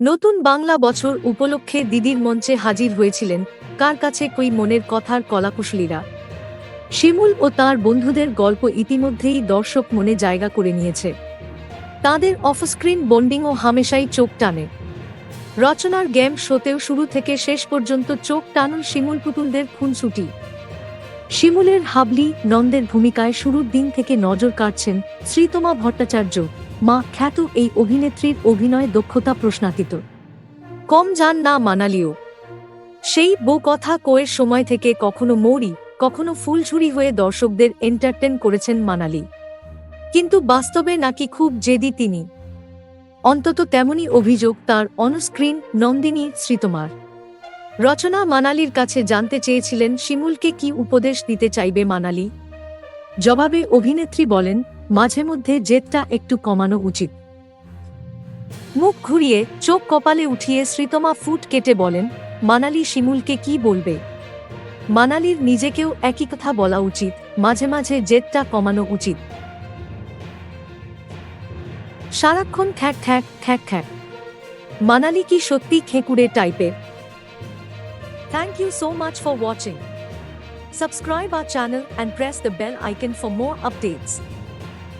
নতুন বাংলা বছর উপলক্ষে দিদির মঞ্চে হাজির হয়েছিলেন কার কাছে কই মনের কথার কলাকুশলীরা। শিমুল ও তার বন্ধুদের গল্প ইতিমধ্যেই দর্শক মনে জায়গা করে নিয়েছে। তাদের অফস্ক্রিন বন্ডিংও হামেশাই চোখ টানে। রচনার গেম শোতেও শুরু থেকে শেষ পর্যন্ত চোখ টানুন শিমুল পুতুলদের খুনসুটি। শিমুলের হাবলি নন্দের ভূমিকায় শুরুর দিন থেকে নজর কাটছেন শ্রীতমা ভট্টাচার্য, মা খ্যাত এই অভিনেত্রীর অভিনয় দক্ষতা প্রশ্নাতীত। কম যান না মানালিও। সেই বউ কথা কোয়ের সময় থেকে কখনো মৌরি, কখনো ফুলঝুরি হয়ে দর্শকদের এন্টারটেন করেছেন মানালি। কিন্তু বাস্তবে নাকি খুব জেদি তিনি। অন্তত তেমনই অভিযোগ তার অনস্ক্রিন নন্দিনী শ্রীতমার। রচনা মানালির কাছে জানতে চেয়েছিলেন শিমুলকে কি উপদেশ দিতে চাইবে মানালি। জবাবে অভিনেত্রী বলেন, মাঝে মধ্যে জেদটা একটু কমানো উচিত। মুখ ঘুরিয়ে চোখ কপালে উঠিয়ে শ্রীতমা ফুট কেটে বলেন, মানালি শিমুলকে কি বলবে? মানালির নিজেকেও একই কথা বলা উচিত, মাঝে মাঝে জেদটা কমানো উচিত। সারাক্ষণ খ্যাক খ্যাক খ্যাক খ্যাক। মানালি কি সত্যি খেকুড়ে টাইপের Thank you so much for watching. Subscribe our channel and press the bell icon for more updates.